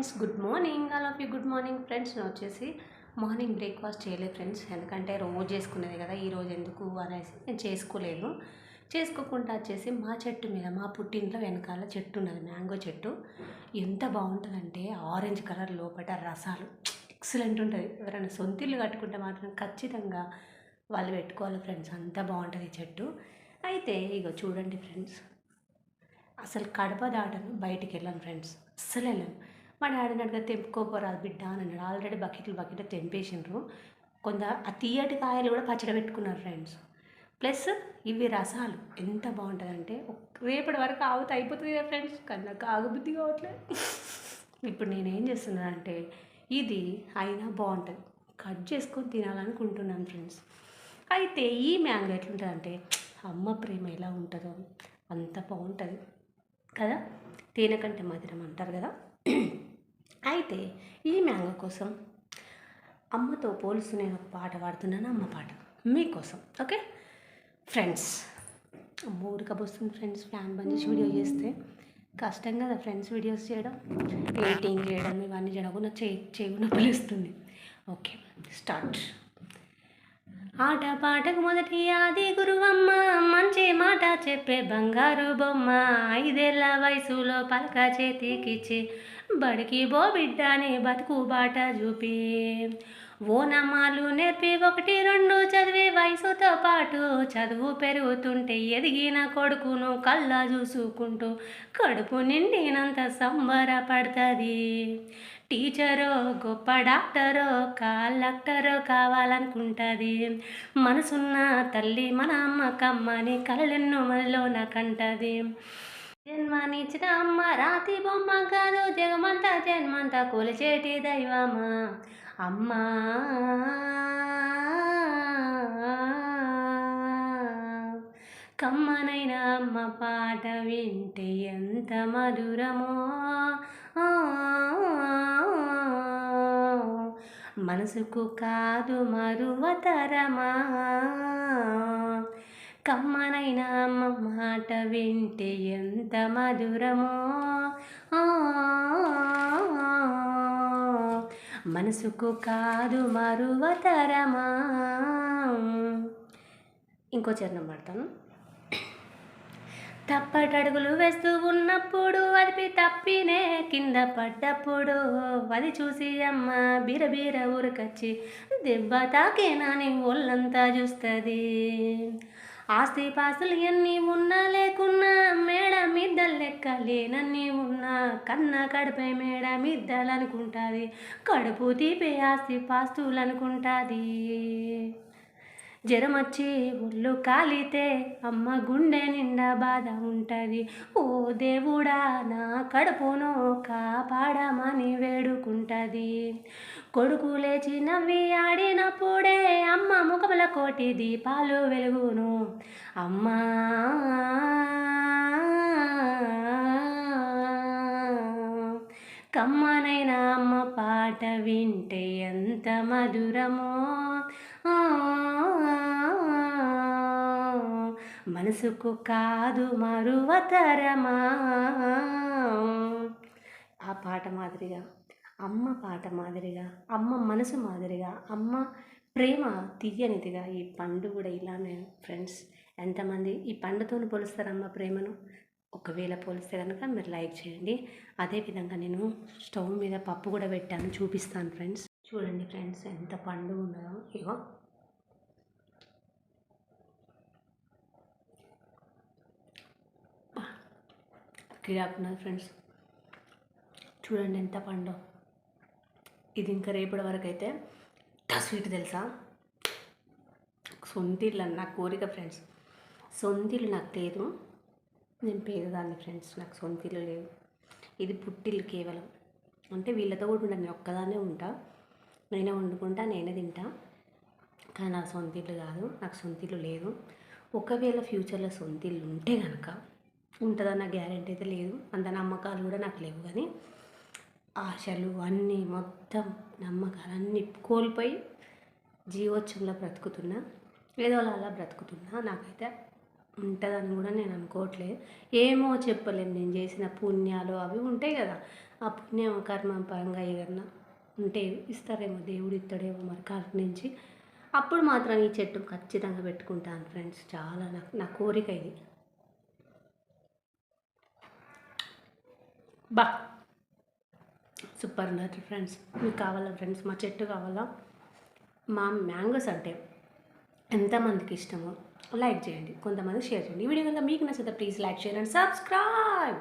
Friends good morning. All of you good morning friends నేను వచ్చేసి morning breakfast చేయలేదు friends. ఎందుకంటే రోజు చేసుకునేది కదా ఈరోజు ఎందుకు అనేసి నేను చేసుకోలేదు. చేసుకోకుండా వచ్చేసి మా చెట్టు మీద మా పుట్టింట్లో వెనకాల చెట్టు ఉన్నది మ్యాంగో చెట్టు. ఎంత బాగుంటుందంటే ఆరెంజ్ కలర్ లోపల రసాలు. ఎక్సలెంట్ ఉంటుంది. ఎవరైనా సొంతిల్లు కట్టుకుంటే మాత్రం ఖచ్చితంగా వాళ్ళు పెట్టుకోవాలి ఫ్రెండ్స్. అంత బాగుంటుంది ఈ చెట్టు. అయితే ఇగో చూడండి ఫ్రెండ్స్. అసలు కడప దాటను బయటికి వెళ్ళాను ఫ్రెండ్స్. అస్సలు వెళ్ళాను. మా డాడీని అడిగితే తెంపుకోపోరాదు బిడ్డ అని అన్నాడు. ఆల్రెడీ బకెట్లు బకెట్లు తెంపేసిండ్రు. కొంత ఆ తీయటి కాయలు కూడా పచ్చడి పెట్టుకున్నారు ఫ్రెండ్స్. ప్లస్ ఇవి రసాలు ఎంత బాగుంటుందంటే రేపటి వరకు ఆగుతా అయిపోతుంది కదా ఫ్రెండ్స్. కన్నా ఆగుబుద్ధి కావట్లేదు. ఇప్పుడు నేనేం చేస్తున్నానంటే ఇది అయినా బాగుంటుంది. కట్ చేసుకొని తినాలనుకుంటున్నాను ఫ్రెండ్స్. అయితే ఈ మ్యాంగో ఎట్లుంటుందంటే అమ్మ ప్రేమ ఎలా ఉంటుందో అంత బాగుంటుంది కదా. తేనె కంటే మధురం అంటారు కదా. అయితే ఈ మ్యాంగో కోసం అమ్మతో పోలుస్తూ నేను ఒక పాట పాడుతున్నాను అమ్మ పాట. మీకోసం ఓకే? ఫ్రెండ్స్ అమ్మ ఉడకబోస్తుంది ఫ్రెండ్స్ ఫ్యాన్ బంద్ చేసి వీడియో చేస్తే కష్టం కదా ఫ్రెండ్స్ వీడియోస్ చేయడం. ఎడిటింగ్ చేయడం ఇవన్నీ చేయడం కూడా చే చేయకుండా పిలుస్తుంది. ఓకే స్టార్ట్ ఆట పాటకు మొదటి ఆది గురువమ్మ మంచి మాట చెప్పే బంగారు బొమ్మ. ఐదేళ్ళ వయసులో పలక చేతికిచ్చి బడికి బో బిడ్డని బతుకు బాట చూపి ఓనమ్మాలు నేర్పి ఒకటి రెండు చదివి వయసుతో పాటు చదువు పెరుగుతుంటే ఎదిగిన కొడుకును కళ్ళ చూసుకుంటూ కడుపు నిండినంత సంబరపడుతుంది. టీచరో గొప్ప డాక్టరో కలెక్టరో కావాలనుకుంటుంది. మనసున్న తల్లి మన అమ్మ కమ్మని కలలెన్నో మనలో నాకంటది జన్మనిచ్చిన అమ్మ రాతి బొమ్మ కాదు జగమంతా జన్మంతా కొలిచేటి దైవమా? అమ్మా! కమ్మనైన అమ్మ పాట వింటే ఎంత మధురమో! మనసుకు కాదు మరువతరమా కమ్మనైన అమ్మ మాట వింటే ఎంత మధురమో. మనసుకు కాదు మరువతరమా. ఇంకో చరణం పడతాను. తప్పటడుగులు వేస్తూ ఉన్నప్పుడు అది తప్పినే కింద పడ్డప్పుడు అది చూసి అమ్మ బీరబీర ఊరికొచ్చి దెబ్బ తాకేనాని ఒళ్ళంతా చూస్తుంది? ఆస్తి పాస్తులు ఎన్ని ఉన్నా లేకున్నా మేడ మిద్దలు లెక్క లేనన్ని ఉన్నా కన్న కడుపే మేడ మిద్దలు అనుకుంటుంది. కడుపు తీపే ఆస్తి పాస్తులు అనుకుంటుంది. జ్వరం వచ్చి ఒళ్ళు కాలితే అమ్మ గుండె నిండా బాధ ఉంటుంది. ఓ దేవుడా నా కడుపును కాపాడమని వేడుకుంటుంది. కొడుకు లేచి నవ్వి ఆడినప్పుడే అమ్మ ముఖముల కోటి దీపాలు వెలుగును. అమ్మా. కమ్మనైన అమ్మ పాట వింటే ఎంత మధురమో. మనసుకు కాదు మరువతరమా ఆ పాట మాదిరిగా. అమ్మ పాట మాదిరిగా అమ్మ మనసు మాదిరిగా అమ్మ ప్రేమ తీయనిదిగా ఈ పండు కూడా ఇలానే ఫ్రెండ్స్ ఎంతమంది ఈ పండుతో పోలుస్తారు అమ్మ ప్రేమను? ఒకవేళ పోలిస్తే కనుక మీరు లైక్ చేయండి. అదేవిధంగా నేను స్టవ్ మీద పప్పు కూడా పెట్టాను చూపిస్తాను ఫ్రెండ్స్ చూడండి ఫ్రెండ్స్ ఎంత పండు ఉన్నదో ఇగో. కిరాకున్నది ఫ్రెండ్స్ చూడండి ఎంత పండు. ఇది ఇంకా రేపటి వరకు అయితే స్వీట్ తెలుసా? సొంతిళ్ళు నా కోరిక ఫ్రెండ్స్. సొంతిల్లు నాకు లేదు. నేను పేదదాన్ని ఫ్రెండ్స్ నాకు సొంతిల్లు లేదు ఇది పుట్టిల్లు కేవలం. అంటే వీళ్ళతో కూడా ఉంటాను నేను ఒక్కదానే ఉంటా. నేనే వండుకుంటా నేనే తింటా. కానీ నా సొంతిల్లు కాదు నాకు సొంతిల్లు లేదు. ఒకవేళ ఫ్యూచర్లో సొంతిల్లు ఉంటే కనుక ఉంటుందన్న గ్యారెంటీ అయితే లేదు. అంత నమ్మకాలు కూడా నాకు లేవు కానీ ఆశలు అన్నీ మొత్తం నమ్మకాలు అన్నీ కోల్పోయి జీవోత్సవంలో బ్రతుకుతున్నా ఏదో అలా అలా బ్రతుకుతున్నా నాకైతే ఉంటుందని కూడా నేను అనుకోవట్లేదు. ఏమో చెప్పలేను నేను చేసిన పుణ్యాలు అవి ఉంటాయి కదా ఆ పుణ్యం కర్మ పరంగా ఏదన్నా ఉంటే ఇస్తారేమో దేవుడు ఇస్తాడేమో మరి కర్మ నుంచి. అప్పుడు మాత్రం ఈ చెట్టు ఖచ్చితంగా పెట్టుకుంటాను ఫ్రెండ్స్ చాలా నాకు నా కోరిక ఇది. బా. సూపర్ ఉన్నది ఫ్రెండ్స్. మీకు కావాలా ఫ్రెండ్స్? మా చెట్టు కావాలా? మా మ్యాంగోస్ అంటే ఎంతమందికి ఇష్టమో లైక్ చేయండి కొంతమంది షేర్ చేయండి. ఈ వీడియో కనుక మీకు నచ్చితే please like share and subscribe.